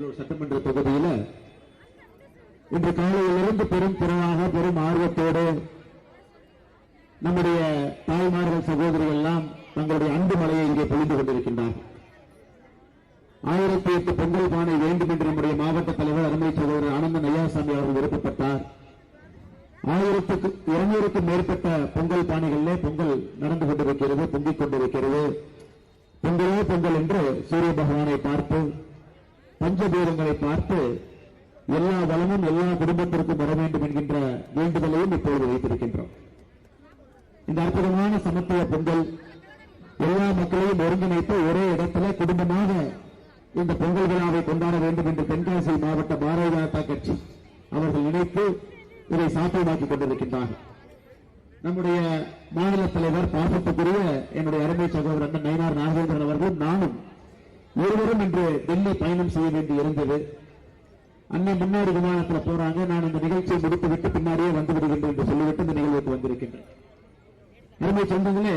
சட்டமன்ற தொகுதியில் இன்று காலையிலிருந்து பெரும் திறனாக பெரும் ஆர்வத்தோடு நம்முடைய தாய்மார்கள் சகோதரிகள் எல்லாம் தங்களுடைய அன்பு மலையை இங்கே பொழிந்து கொண்டிருக்கின்றார்கள் ஆயிரத்தி எட்டு பொங்கல் பானை வேண்டும் என்று நம்முடைய மாவட்ட தலைவர் அருமை சகோதரர் ஆனந்த நையாசாமி அவர்கள் விருப்பப்பட்டார். ஆயிரத்துக்கு இருநூறுக்கும் மேற்பட்ட பொங்கல் பானைகளிலே பொங்கல் நடந்து கொண்டிருக்கிறது பொங்கிக் கொண்டிருக்கிறது. பொங்கலே பொங்கல் என்று சூரிய பகவானை பார்த்து பஞ்சபூதங்களை பார்த்து எல்லா வளமும் எல்லா குடும்பத்திற்கும் வர வேண்டும் என்கின்ற வேண்டுதலையும் இப்பொழுது வைத்திருக்கின்றோம். இந்த அற்புதமான சமத்துவ பொங்கல் எல்லா மக்களையும் ஒருங்கிணைத்து ஒரே இடத்துல குடும்பமாக இந்த பொங்கல் விழாவை கொண்டாட வேண்டும் என்று தென்காசி மாவட்ட பாரதிய ஜனதா கட்சி அவர்கள் நினைத்து இதை சாத்தியமாக்கிக் கொண்டிருக்கின்றார்கள். நம்முடைய மாநில தலைவர் பாசத்துக்குரிய என்னுடைய அருமை சகோதரன் அண்ணன் நயினார் நாகேந்திரன் அவர்களும் நானும் இருவரும் இன்று டெல்லி பயணம் செய்ய வேண்டி இருந்தது. அண்ணன் முன்னாடி விமானத்துல போறாங்க. நான் இந்த நிகழ்ச்சியை முடித்துவிட்டு பின்னாடியே வந்து விடுகின்றேன் என்று சொல்லிவிட்டு இந்த நிகழ்வுக்கு வந்திருக்கின்றேன். அருமை சொந்தங்களே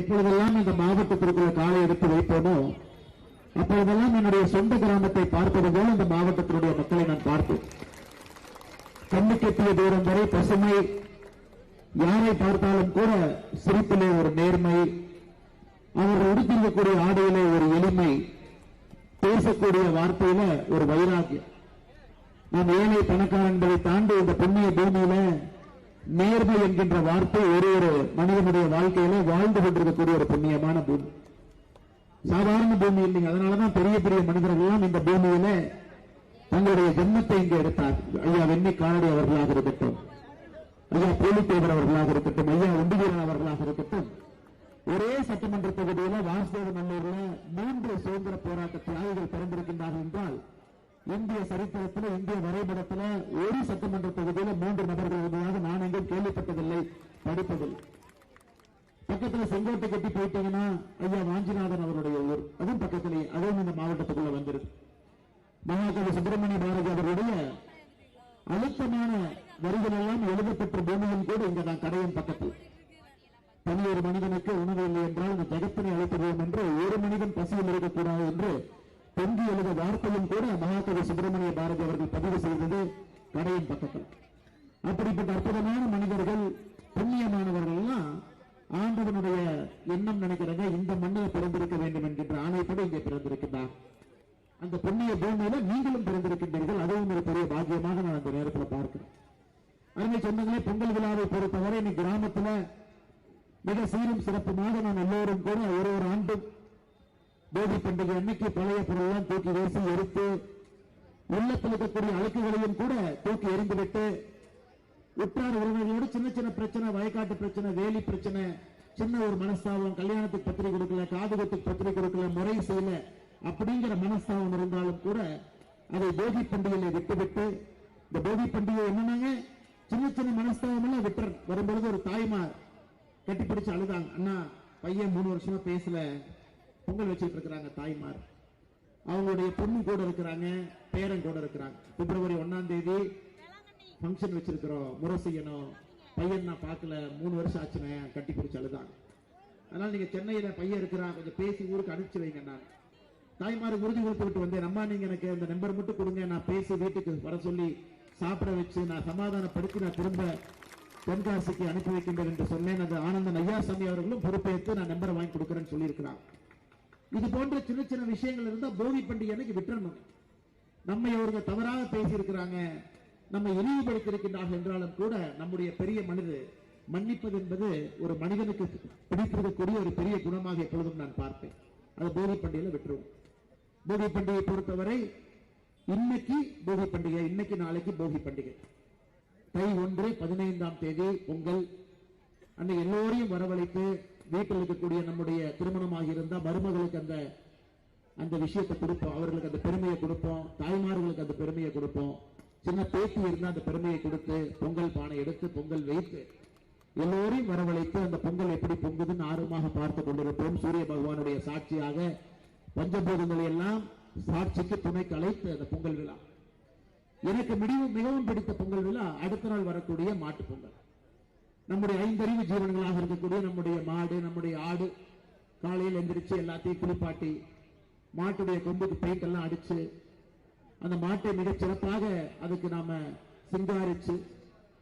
எப்பொழுதெல்லாம் இந்த மாவட்டத்திற்குள்ள காலை எடுத்து வைப்போமோ அப்பொழுதெல்லாம் என்னுடைய சொந்த கிராமத்தை பார்ப்பது போல இந்த மாவட்டத்தினுடைய மக்களை நான் பார்த்தேன். கண்ணுக்கெட்டிய தூரம் வரை பசுமை யாரை பார்த்தாலும் கூட சிரிப்பிலே ஒரு நேர்மை அவர் உடுத்திருக்கக்கூடிய ஆடையில ஒரு எளிமை பேசக்கூடிய வார்த்தையில ஒரு வைராக்கியம். நாம் ஏழை பணக்காரன் என்பதை தாண்டி இந்த புண்ணிய பூமியில நேர்மை என்கின்ற வார்த்தை ஒரு ஒரு மனிதனுடைய வாழ்க்கையில வாழ்ந்து கொண்டிருக்கக்கூடிய ஒரு புண்ணியமான பூமி. சாதாரண பூமி இல்லைங்க அதனாலதான் பெரிய பெரிய மனிதர்கள்லாம் இந்த பூமியில தங்களுடைய ஜென்மத்தை இங்கே எடுத்தார். ஐயா வெண்ணி காலடி அவர்களாக இருக்கட்டும் ஐயா போலித்தேவர் அவர்களாக இருக்கட்டும் ஐயா உண்டுவீரன் அவர்களாக இருக்கட்டும் ஒரே சட்டமன்ற தொகுதியில வாசுதேவ நல்லூர்ல மூன்று சுதந்திர போராட்ட தியாகிகள் பிறந்திருக்கின்றார்கள் என்றால் இந்திய சரித்திரத்தில் இந்திய வரைபடத்துல ஒரு சட்டமன்ற தொகுதியில மூன்று நபர்கள் இருந்ததாக நான் எங்கும் கேள்விப்பட்டதில்லை படிப்பதில்லை. பக்கத்தில் செங்கோட்டை கட்டி போயிட்டீங்கன்னா ஐயா வாஞ்சிநாதன் அவருடைய ஊர். அதுவும் பக்கத்திலேயே. அதுவும் இந்த மாவட்டத்துக்குள்ள வந்துருது மகாகவி சுப்பிரமணிய பாரதி அவருடைய அழுத்தமான வரிகள் எல்லாம் எழுதப்பெற்ற பூமியும் கூட இங்க நான் கடையின் பக்கத்தில். ஆண்டவனுடைய எண்ணம் நினைக்கிறாங்க இந்த மண்ணில் பிறந்திருக்க வேண்டும் என்கின்ற கூட இங்கே பிறந்திருக்கின்றார். அந்த புண்ணிய பூமியில நீங்களும் பிறந்திருக்கின்றீர்கள். அதுவும் ஒரு பெரிய பாக்கியமாக நான் அந்த நேரத்தில் பார்க்கிறேன். அருமை சொந்தங்களே பொங்கல் விழாவை பொறுத்தவரை இன்னைக்கு கிராமத்துல மிக சீரும் சிறப்புமாக நான் எல்லோரும் கூட ஒரு ஒரு ஆண்டும் போகி பண்டிகை அன்னைக்கு பழைய பொருளெல்லாம் தூக்கி வீசி எடுத்து உள்ளத்தில் இருக்கக்கூடிய அழுக்குகளையும் கூட தூக்கி எறிந்துவிட்டு உற்றார் உறவுகளோடு சின்ன சின்ன பிரச்சனை வயக்காட்டு பிரச்சனை வேலி பிரச்சனை சின்ன ஒரு மனஸ்தாபம் கல்யாணத்துக்கு பத்திரிகை கொடுக்கல காதுகத்துக்கு பத்திரிகை கொடுக்கல முறை செய்யல அப்படிங்கிற மனஸ்தாபம் இருந்தாலும் கூட அதை போகி பண்டிகையில விட்டுவிட்டு இந்த போகி பண்டிகை என்னன்னாங்க? சின்ன சின்ன மனஸ்தாபம் எல்லாம் விட்டுற வரும்பொழுது ஒரு தாய்மார் கட்டிப்பிடிச்சு அழுதாங்க. அண்ணா பையன் மூணு வருஷமா பேசல. பொங்கல் வச்சுட்டு இருக்கிறாங்க தாய்மார். அவங்களுடைய பொண்ணு கூட இருக்கிறாங்க பேரன் கூட இருக்கிறாங்க. பிப்ரவரி ஒன்னாம் தேதி ஃபங்க்ஷன் வச்சிருக்கிறோம். முறை செய்யணும். பையன் நான் பார்க்கல மூணு வருஷம் ஆச்சுனே கட்டி பிடிச்சு அழுதாங்க அதனால நீங்க சென்னையில பையன் இருக்கிறான் கொஞ்சம் பேசி ஊருக்கு அனுப்பிச்சு வைங்க நான் தாய்மார் உறுதி கொடுத்து விட்டு வந்தேன். அம்மா நீங்க எனக்கு இந்த நம்பர் மட்டும் கொடுங்க நான் பேசி வீட்டுக்கு வர சொல்லி சாப்பிட வச்சு நான் சமாதானப்படுத்தி நான் திரும்ப தென்காசிக்கு அனுப்பி வைக்கின்றேன் என்று சொன்னேன். அது ஆனந்தன் ஐயாசாமி அவர்களும் பொறுப்பேற்று நான் நம்பரை வாங்கி கொடுக்குறேன்னு சொல்லியிருக்கிறான். இது போன்ற சின்ன சின்ன விஷயங்கள் இருந்தால் போகி பண்டிகை அன்னைக்கு விட்டுறணும். நம்மை அவர்கள் தவறாக பேசியிருக்கிறாங்க. நம்மை இழிவுபடுத்தியிருக்கின்றார்கள் என்றாலும் கூட நம்முடைய பெரிய மனித மன்னிப்பது என்பது ஒரு மனிதனுக்கு பிடித்திருக்கக்கூடிய ஒரு பெரிய குணமாக எப்பொழுதும் நான் பார்ப்பேன். அது போகி பண்டிகையில விட்டுருவோம். போகி பண்டிகையை பொறுத்தவரை இன்னைக்கு போகி பண்டிகை இன்னைக்கு நாளைக்கு போகி பண்டிகை தை ஒன்று பதினைந்தாம் தேதி பொங்கல். அந்த எல்லோரையும் வரவழைத்து வீட்டில் இருக்கக்கூடிய நம்முடைய திருமணமாக இருந்தால் மருமகளுக்கு அந்த அந்த விஷயத்தை கொடுப்போம். அவர்களுக்கு அந்த பெருமையை கொடுப்போம். தாய்மார்களுக்கு அந்த பெருமையை கொடுப்போம். சின்ன பேத்தி இருந்தால் அந்த பெருமையை கொடுத்து பொங்கல் பானை எடுத்து பொங்கல் வைத்து எல்லோரையும் வரவழைத்து அந்த பொங்கல் எப்படி பொங்குதுன்னு ஆர்வமாக பார்த்து கொண்டிருப்போம். சூரிய பகவானுடைய சாட்சியாக பஞ்சபூதங்களை எல்லாம் சாட்சிக்கு துணைக்கு அழைத்து அந்த பொங்கல் விழா. எனக்கு மிகவும் மிகவும் பிடித்த பொங்கல் விழா அடுத்த நாள் வரக்கூடிய மாட்டுப் பொங்கல். நம்முடைய ஐந்தறிவு ஜீவன்களாக இருக்கக்கூடிய நம்முடைய மாடு நம்முடைய ஆடு காலையில் எந்திரிச்சு எல்லாத்தையும் குளிப்பாட்டி மாட்டுடைய கொம்புக்கு பெயிண்ட் எல்லாம் அடிச்சு அந்த மாட்டை மிகச் சிறப்பாக அதுக்கு நாம சிங்காரிச்சு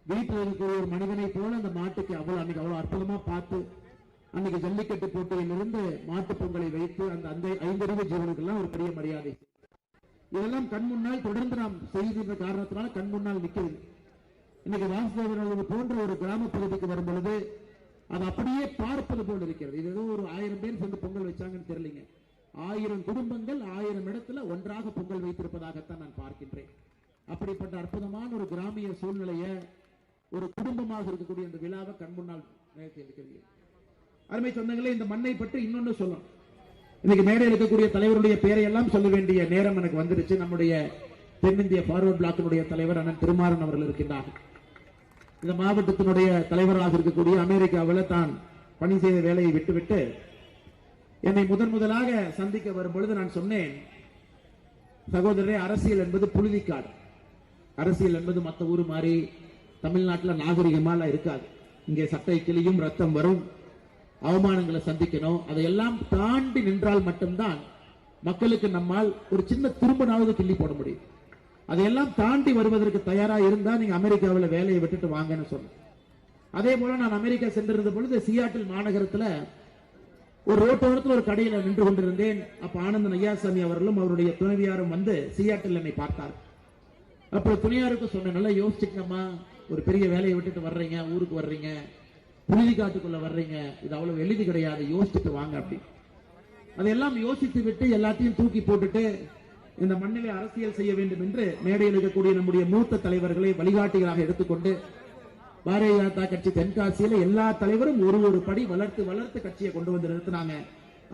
வீட்டில் இருக்கிற ஒரு மனிதனை போல அந்த மாட்டுக்கு அவ்வளவு அன்னைக்கு அவ்வளவு அற்புதமா பார்த்து அன்னைக்கு ஜல்லிக்கட்டு போட்டியிலிருந்து மாட்டுப் பொங்கலை வைத்து அந்த அந்த ஐந்தறிவு ஜீவனுக்கெல்லாம் ஒரு பெரிய மரியாதை. இதெல்லாம் கண் முன்னால் தொடர்ந்து நாம் செய்கின்ற காரணத்தினால கண் முன்னால் நிற்கிறது இன்னைக்கு வாசுதேவன் போன்ற ஒரு கிராம பகுதிக்கு வரும் பொழுது அது அப்படியே பார்ப்பது போல் இருக்கிறது. இது ஏதோ ஒரு ஆயிரம் பேர் சேர்ந்து பொங்கல் வச்சாங்கன்னு தெரியலீங்க. ஆயிரம் குடும்பங்கள் ஆயிரம் இடத்துல ஒன்றாக பொங்கல் வைத்திருப்பதாகத்தான் நான் பார்க்கின்றேன். அப்படிப்பட்ட அற்புதமான ஒரு கிராமிய சூழ்நிலையை ஒரு குடும்பமாக இருக்கக்கூடிய அந்த விழாவை கண் முன்னால் அருமை சொந்தங்களே இந்த மண்ணை பற்றி இன்னொன்னு சொல்லணும். இன்னைக்கு மேடையில் இருக்கக்கூடிய தலைவருடைய பெயரை எல்லாம் சொல்ல வேண்டிய நேரம் எனக்கு வந்துருச்சு நம்முடைய தென்னிந்திய பார்வர்ட் பிளாக்கினுடைய தலைவர் அண்ணன் திருமாறன் அவர்கள் இருக்கின்றார். இந்த மாவட்டத்தினுடைய தலைவராக இருக்கக்கூடிய அமெரிக்காவில் தான் பணி செய்த வேலையை விட்டுவிட்டு என்னை முதன் முதலாக சந்திக்க வரும் பொழுது நான் சொன்னேன் சகோதரரே அரசியல் என்பது புழுதிக்காடு. அரசியல் என்பது மற்ற ஊர் மாதிரி தமிழ்நாட்டில் நாகரிகமால இருக்காது. இங்கே சட்டை கிளியும் ரத்தம் வரும். அவமானங்களை சந்திக்கணும். அதையெல்லாம் தாண்டி நின்றால் மட்டும்தான் மக்களுக்கு நம்மால் ஒரு சின்ன திரும்பனாவது கிள்ளி போட முடியும். அதையெல்லாம் தாண்டி வருவதற்கு தயாரா இருந்தா நீங்க அமெரிக்காவில் வேலையை விட்டுட்டு வாங்கன்னு சொன்னேன். அதே போல நான் அமெரிக்கா சென்றிருந்த பொழுது சியாட்டில் மாநகரத்துல ஒரு ரோட்டோரத்தில் ஒரு கடையில நின்று கொண்டிருந்தேன். அப்ப ஆனந்தன் ஐயாசாமி அவர்களும் அவருடைய துணைவியாரும் வந்து சியாட்டில் என்னை பார்த்தார். அப்ப துணையாருக்கு சொன்ன நல்லா யோசிச்சுக்கணுமா ஒரு பெரிய வேலையை விட்டுட்டு வர்றீங்க ஊருக்கு வர்றீங்க புழுதி காட்டுக்குள்ள வர்றீங்க இது அவ்வளவு எளிது கிடையாது யோசிச்சுட்டு வாங்க அப்படி. அதையெல்லாம் யோசித்து விட்டு எல்லாத்தையும் தூக்கி போட்டுட்டு இந்த மண்ணிலே அரசியல் செய்ய வேண்டும் என்று மேடையில் இருக்கக்கூடிய நம்முடைய மூத்த தலைவர்களை வழிகாட்டிகளாக எடுத்துக்கொண்டு பாரதிய ஜனதா கட்சி தென்காசியில எல்லா தலைவரும் ஒரு ஒரு படி வளர்த்து வளர்த்து கட்சியை கொண்டு வந்து நிறுத்தினாங்க.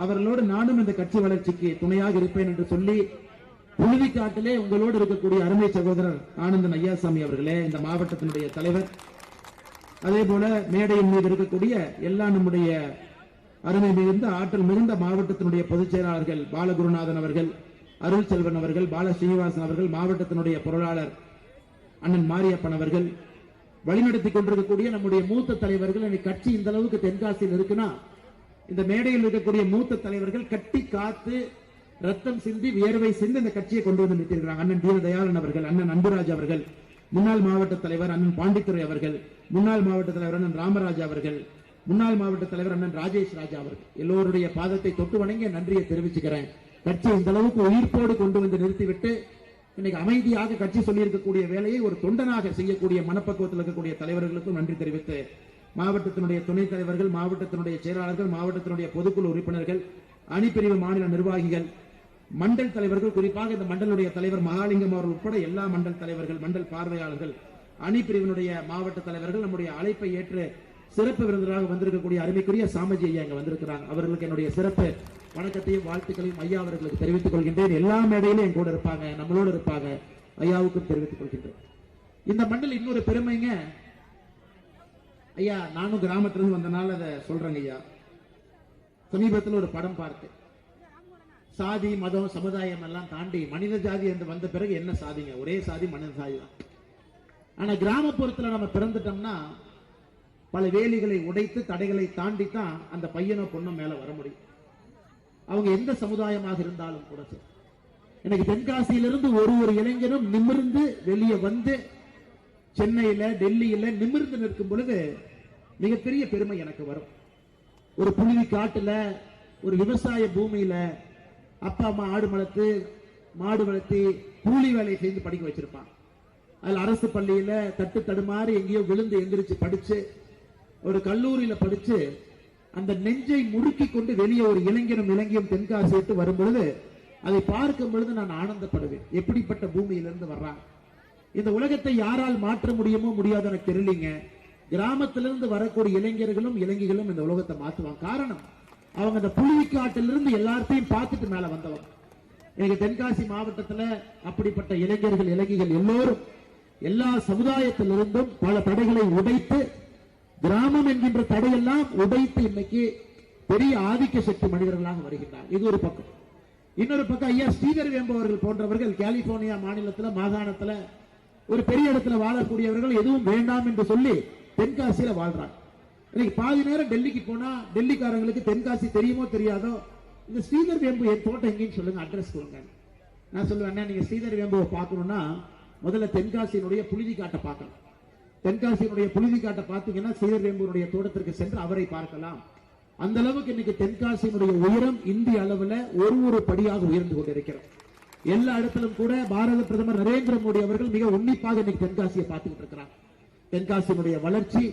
அவர்களோடு நானும் இந்த கட்சி வளர்ச்சிக்கு துணையாக இருப்பேன் என்று சொல்லி புழுதிக்காட்டிலே உங்களோடு இருக்கக்கூடிய அருமை சகோதரர் ஆனந்தன் ஐயாசாமி அவர்களே இந்த மாவட்டத்தினுடைய தலைவர். அதே போல மேடையின் மீது இருக்கக்கூடிய எல்லா நம்முடைய அருமை மிகுந்த ஆற்றல் மிகுந்த மாவட்டத்தினுடைய பொதுச் செயலாளர்கள் பாலகுருநாதன் அவர்கள் அருள் செல்வன் அவர்கள் பால ஸ்ரீனிவாசன் அவர்கள் மாவட்டத்தினுடைய பொருளாளர் அண்ணன் மாரியப்பன் அவர்கள் வழிநடத்தி கொண்டிருக்கக்கூடிய நம்முடைய மூத்த தலைவர்கள் இன்னைக்கு கட்சி இந்த அளவுக்கு தென்காசியில் இருக்குன்னா இந்த மேடையில் இருக்கக்கூடிய மூத்த தலைவர்கள் கட்டி காத்து ரத்தம் சிந்தி வியர்வை சிந்தி இந்த கட்சியை கொண்டு வந்து நிறுத்திருக்கிறாங்க அண்ணன் தீனதயாளன் அவர்கள் அண்ணன் அன்புராஜ் அவர்கள் முன்னாள் மாவட்ட தலைவர் அண்ணன் பாண்டித்துறை அவர்கள் முன்னாள் மாவட்ட தலைவர் அண்ணன் ராமராஜ் அவர்கள் முன்னாள் மாவட்ட தலைவர் அண்ணன் ராஜேஷ் ராஜா அவர்கள். எல்லோருடைய பாதத்தை தொட்டு வணங்கி நன்றியை தெரிவிச்சுக்கிறேன். கட்சி இந்த அளவுக்கு உயிர்ப்போடு கொண்டு வந்து நிறுத்திவிட்டு இன்னைக்கு அமைதியாக கட்சி சொல்லியிருக்கக்கூடிய வேலையை ஒரு தொண்டனாக செய்யக்கூடிய மனப்பக்குவத்தில் இருக்கக்கூடிய தலைவர்களுக்கும் நன்றி தெரிவித்து மாவட்டத்தினுடைய துணைத் தலைவர்கள் மாவட்டத்தினுடைய செயலாளர்கள் மாவட்டத்தினுடைய பொதுக்குழு உறுப்பினர்கள் அணிப்பிரிவு மாநில நிர்வாகிகள் மண்டல் தலைவர்கள் குறிப்பாக இந்த மண்டலுடைய தலைவர் மகாலிங்கம் அவர்கள் உட்பட எல்லா மண்டல் தலைவர்கள் மண்டல் பார்வையாளர்கள் அணிப்பிரிவினுடைய மாவட்ட தலைவர்கள் நம்முடைய அழைப்பை ஏற்று சிறப்பு விருந்தினராக வந்திருக்கக்கூடிய அருமைக்குரிய சாமஜி ஐயா இங்க வந்திருக்கிறாங்க. அவர்களுக்கு என்னுடைய சிறப்பு வணக்கத்தையும் வாழ்த்துக்களையும் ஐயா அவர்களுக்கு தெரிவித்துக் கொள்கின்றேன். எல்லா மேடையிலும் என் கூட இருப்பாங்க நம்மளோடு இருப்பாங்க. ஐயாவுக்கும் தெரிவித்துக் கொள்கின்றேன். இந்த மண்ணில் இன்னொரு பெருமைங்க ஐயா நானும் கிராமத்துல இருந்து வந்தனால அதை சொல்றேங்க ஐயா. சமீபத்தில் ஒரு படம் பார்த்தேன். சாதி மதம் சமுதாயம் எல்லாம் தாண்டி மனித ஜாதி என்று வந்த பிறகு என்ன சாதிங்க? ஒரே சாதி மனித சாதி தான். ஆனா கிராமப்புறத்துல நம்ம பிறந்துட்டோம்னா பல வேலிகளை உடைத்து தடைகளை தாண்டி தான் அந்த பையனோ பொண்ணோ மேல வர முடியும். அவங்க எந்த சமுதாயமாக இருந்தாலும் கூட சரி. எனக்கு தென்காசியிலிருந்து ஒரு ஒரு இளைஞரும் நிமிர்ந்து வெளியே வந்து சென்னையில டெல்லியில நிமிர்ந்து நிற்கும் பொழுது மிகப்பெரிய பெருமை எனக்கு வரும். ஒரு புழுதி காட்டுல ஒரு விவசாய பூமியில அப்பா அம்மா ஆடு வளர்த்து மாடு வளர்த்தி கூலி வேலையை செய்து படிக்க வச்சிருப்பான் அதுல அரசு பள்ளியில தட்டு தடுமாறி எங்கேயோ விழுந்து எந்திரிச்சு படிச்சு ஒரு கல்லூரியில படிச்சு அந்த நெஞ்சை முறுக்கி கொண்டு வெளியே ஒரு இளைஞனும் இளைஞரும் தென்காசி விட்டு வரும் பொழுது அதை பார்க்கும் பொழுது நான் ஆனந்தப்படுவேன். எப்படிப்பட்ட பூமியிலிருந்து வர்றான்? இந்த உலகத்தை யாரால் மாற்ற முடியுமோ முடியாது எனக்கு தெரியலீங்க. கிராமத்திலிருந்து வரக்கூடிய இளைஞர்களும் இளைஞர்களும் இந்த உலகத்தை மாத்துவாங்க காரணம் அவங்க அந்த புலிக்காட்டிலிருந்து எல்லாத்தையும் பார்த்துட்டு மேல வந்தவங்க. எங்க தென்காசி மாவட்டத்துல அப்படிப்பட்ட இளைஞர்கள் இளைஞர்கள் எல்லோரும் எல்லா சமுதாயத்திலிருந்தும் பல தடைகளை உடைத்து கிராமம் என்கின்ற தடையெல்லாம் உடைத்து இன்னைக்கு பெரிய ஆதிக்க சக்தி மனிதர்களாக வருகின்றார். இது ஒரு பக்கம். இன்னொரு பக்கம் ஐயா ஸ்ரீதர் வேம்பவர்கள் போன்றவர்கள் கலிபோர்னியா மாநிலத்துல மாகாணத்துல ஒரு பெரிய இடத்துல வாழக்கூடியவர்கள் எதுவும் வேண்டாம் என்று சொல்லி தென்காசியில வாழ்றாங்க. இன்னைக்கு பாதி நேரம் டெல்லிக்கு போனா டெல்லிக்காரங்களுக்கு தென்காசி தெரியுமோ தெரியாதோ? இந்த ஸ்ரீதர் வேம்பு என் தோட்டம் எங்கேன்னு சொல்லுங்க அட்ரஸ் கொடுங்க. நான் சொல்லுவேன் அண்ணா நீங்க ஸ்ரீதர் வேம்புவை பார்க்கணும்னா முதல்ல தென்காசியினுடைய புழுதி காட்டை பார்க்கணும். தென்காசியினுடைய புழுதி பார்த்தீங்கன்னா ஸ்ரீதர் வேம்புடைய தோட்டத்திற்கு சென்று அவரை பார்க்கலாம். அந்த அளவுக்கு இன்னைக்கு தென்காசியினுடைய உயரம் இந்திய அளவுல ஒரு ஒரு படியாக உயர்ந்து கொண்டிருக்கிறோம் எல்லா இடத்திலும் கூட பாரத பிரதமர் நரேந்திர மோடி அவர்கள் மிக உன்னிப்பாக இன்னைக்கு தென்காசியை பார்த்துக்கிட்டு இருக்கிறார். தென்காசியினுடைய வளர்ச்சி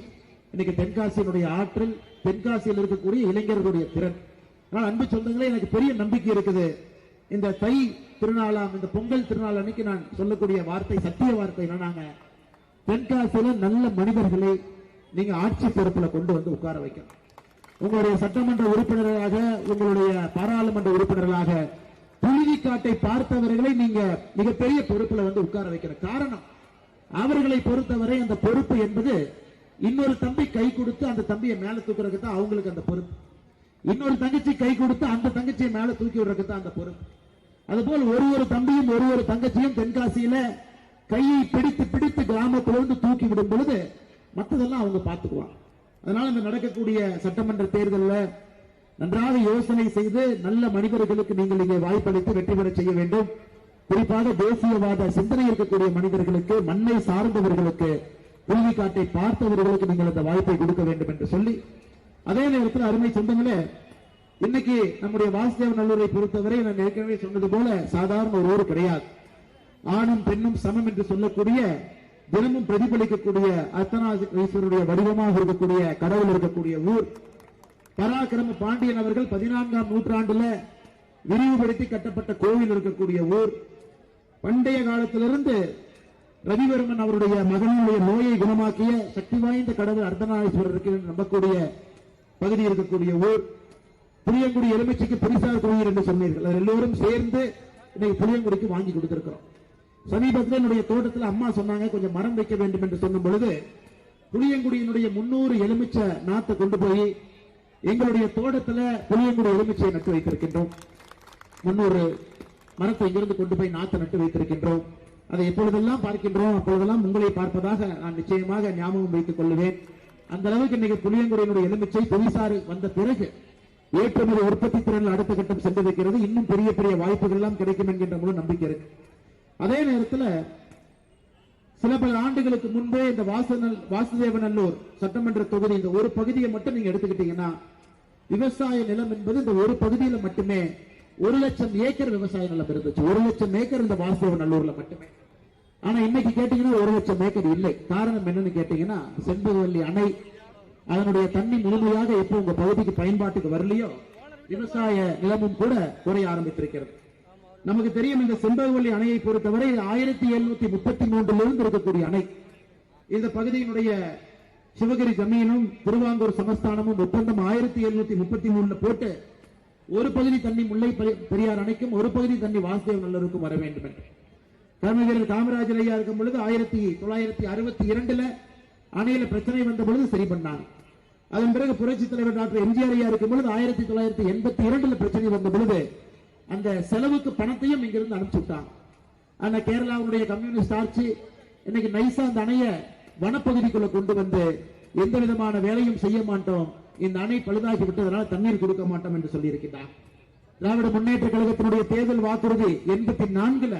இன்னைக்கு தென்காசியினுடைய ஆற்றல் தென்காசியில் இருக்கக்கூடிய இளைஞர்களுடைய திறன். ஆனால் அன்பு சொந்தங்களே எனக்கு பெரிய நம்பிக்கை இருக்குது. இந்த தை திருநாளாம் இந்த பொங்கல் திருநாள் அன்னைக்கு நான் சொல்லக்கூடிய வார்த்தை சத்திய வார்த்தை என்னன்னாங்க? தென்காசியில நல்ல மனிதர்களை நீங்க ஆட்சி பொறுப்புல கொண்டு வந்து உட்கார வைக்கணும். உங்களுடைய சட்டமன்ற உறுப்பினர்களாக உங்களுடைய பாராளுமன்ற உறுப்பினர்களாக புழுதிக்காட்டை பார்த்தவர்களை நீங்க மிகப்பெரிய பொறுப்புல வந்து உட்கார வைக்கிற காரணம் அவர்களை பொறுத்தவரை அந்த பொறுப்பு என்பது இன்னொரு தம்பி கை கொடுத்து அந்த தம்பியை மேல தூக்குறதுக்கு தான் அவங்களுக்கு அந்த பொறுப்பு. இன்னொரு தங்கச்சி கை கொடுத்து அந்த தங்கச்சியை மேல தூக்கி விடுறதுக்கு தான் அந்த பொறுப்பு. அதுபோல் ஒரு ஒரு தம்பியும் ஒரு ஒரு தங்கச்சியும் தென்காசியில கையை பிடித்து பிடித்து கிராமத்திலிருந்து தூக்கி விடும் பொழுது மற்றதெல்லாம் அவங்க பார்த்துக்குவாங்க. அதனால இந்த நடக்கக்கூடிய சட்டமன்ற தேர்தலில் நன்றாக யோசனை செய்து நல்ல மனிதர்களுக்கு நீங்கள் இங்கே வாய்ப்பளித்து வெற்றி பெற செய்ய வேண்டும். குறிப்பாக தேசியவாத சிந்தனை இருக்கக்கூடிய மனிதர்களுக்கு மண்ணை சார்ந்தவர்களுக்கு புள்ளிக்காட்டை பார்த்தவர்களுக்கு நீங்கள் அந்த வாய்ப்பை கொடுக்க வேண்டும் என்று சொல்லி அதே நேரத்தில் அருமை சொந்தங்களே இன்னைக்கு நம்முடைய வாசுதேவ நல்லூரை பொறுத்தவரை நான் ஏற்கனவே சொன்னது போல சாதாரண ஒரு ஊர் கிடையாது. ஆணும் பெண்ணும் சமம் என்று சொல்லக்கூடிய தினமும் பிரதிபலிக்கக்கூடிய அர்த்தநாதீஸ்வரருடைய வடிவமாக இருக்கக்கூடிய கடவுள் இருக்கக்கூடிய ஊர். பராக்கிரம பாண்டியன் அவர்கள் பதினான்காம் நூற்றாண்டுல விரிவுபடுத்தி கட்டப்பட்ட கோவில் இருக்கக்கூடிய ஊர். பண்டைய காலத்திலிருந்து ரவிவர்மன் அவருடைய மகனுடைய நோயை குணமாக்கிய சக்தி வாய்ந்த கடவுள் அர்த்தநாதீஸ்வரர் இருக்கிறது நம்பக்கூடிய பகுதி இருக்கக்கூடிய ஊர். புளியங்குடி எலுமிச்சைக்கு புரிசார் கோயில் என்று சொன்னீர்கள். எல்லோரும் சேர்ந்து இன்னைக்கு புளியங்குடிக்கு வாங்கி கொடுத்திருக்கிறோம். சமீபத்தில் என்னுடைய தோட்டத்தில் அம்மா சொன்னாங்க கொஞ்சம் மரம் வைக்க வேண்டும் என்று சொன்ன பொழுது புளியங்குடியினுடைய முன்னூறு எலுமிச்சை நாத்தை கொண்டு போய் எங்களுடைய தோட்டத்துல புளியங்குடி எலுமிச்சை நட்டு வைத்திருக்கின்றோம். முன்னூறு மரத்தை இங்கிருந்து கொண்டு போய் நாத்தை நட்டு வைத்திருக்கின்றோம். அதை எப்பொழுதெல்லாம் பார்க்கின்றோம் அப்பொழுதெல்லாம் உங்களை பார்ப்பதாக நான் நிச்சயமாக ஞாபகம் வைத்துக் கொள்ளுவேன். அந்த அளவுக்கு இன்னைக்கு புளியங்குடியினுடைய எலுமிச்சை புவிசாறு வந்த பிறகு ஏற்றுமதி உற்பத்தி திறன் அடுத்த கட்டம் சென்றிருக்கிறது. இன்னும் பெரிய பெரிய வாய்ப்புகள் எல்லாம் கிடைக்கும் என்கின்ற முழு நம்பிக்கை இருக்கு. அதே நேரத்தில் சில பல ஆண்டுகளுக்கு முன்பே இந்த வாசனல் வாசுதேவநல்லூர் சட்டமன்ற தொகுதி இந்த ஒரு பகுதியை மட்டும் நீங்க எடுத்துக்கிட்டீங்கன்னா விவசாய நிலம் என்பது இந்த ஒரு பகுதியில மட்டுமே ஒரு லட்சம் ஏக்கர் விவசாய நிலம் இருந்துச்சு. ஒரு லட்சம் ஏக்கர் இந்த வாசுதேவநல்லூர்ல மட்டுமே. ஆனா இன்னைக்கு கேட்டீங்கன்னா ஒரு லட்சம் ஏக்கர் இல்லை. காரணம் என்னன்னு கேட்டீங்கன்னா செண்பகவல்லி அணை அதனுடைய தண்ணி முழுமையாக எப்போ உங்க பகுதிக்கு பயன்பாட்டுக்கு வரலையோ விவசாய நிலமும் கூட குறைய ஆரம்பித்திருக்கிறது. நமக்கு தெரியும் இந்த செம்பகவல்லி அணையை பொறுத்தவரை ஆயிரத்தி எழுநூத்தி முப்பத்தி மூன்றிலிருந்து இருக்கக்கூடிய அணை. இந்த பகுதியினுடைய சிவகிரி ஜமீனும் திருவாங்கூர் சமஸ்தானமும் ஒப்பந்தம் ஆயிரத்தி எழுநூத்தி முப்பத்தி மூணுல போட்டு ஒரு பகுதி தண்ணி முல்லை பெரியார் அணைக்கும் ஒரு பகுதி தண்ணி வாசுதேவ் நல்லருக்கும் வர வேண்டும் என்று. கர்மவீரர் காமராஜர் ஐயா இருக்கும் பொழுது ஆயிரத்தி தொள்ளாயிரத்தி அறுபத்தி இரண்டுல அணையில பிரச்சனை வந்த பொழுது சரி பண்ணாங்க. அதன் பிறகு புரட்சி தலைவர் டாக்டர் எம்ஜிஆர் ஐயா இருக்கும் பொழுது ஆயிரத்தி தொள்ளாயிரத்தி எண்பத்தி இரண்டுல பிரச்சனை வந்த பொழுது அந்த செலவுக்கு பணத்தையும் இங்கிருந்து அனுப்பிச்சு விட்டாங்க ஆனா கேரளாவுடைய கம்யூனிஸ்ட் ஆட்சி இன்னைக்கு நைசா அந்த அணைய வனப்பகுதிக்குள்ள கொண்டு வந்து எந்த விதமான வேலையும் செய்ய மாட்டோம். இந்த அணை பழுதாகி விட்டதனால தண்ணீர் கொடுக்க மாட்டோம் என்று சொல்லியிருக்கிறார். திராவிட முன்னேற்ற கழகத்தினுடைய தேர்தல் வாக்குறுதி எண்பத்தி நான்குல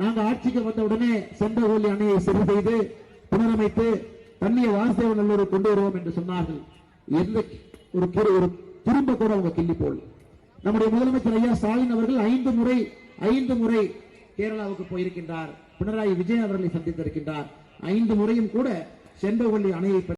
நாங்க ஆட்சிக்கு வந்த உடனே செண்டகோலி அணையை சரி செய்து புனரமைத்து தண்ணியை வாசுதேவ நல்லூர் கொண்டு வருவோம் என்று சொன்னார்கள். எந்த ஒரு ஒரு திரும்ப கூட அவங்க கிள்ளி போல் நம்முடைய முதலமைச்சர் ஐயா ஸ்டாலின் அவர்கள் ஐந்து முறை ஐந்து முறை கேரளாவுக்கு போயிருக்கின்றார். பினராயி விஜயன் அவர்களை சந்தித்திருக்கின்றார். ஐந்து முறையும் கூட செண்டகொல்லி அணையை பற்றி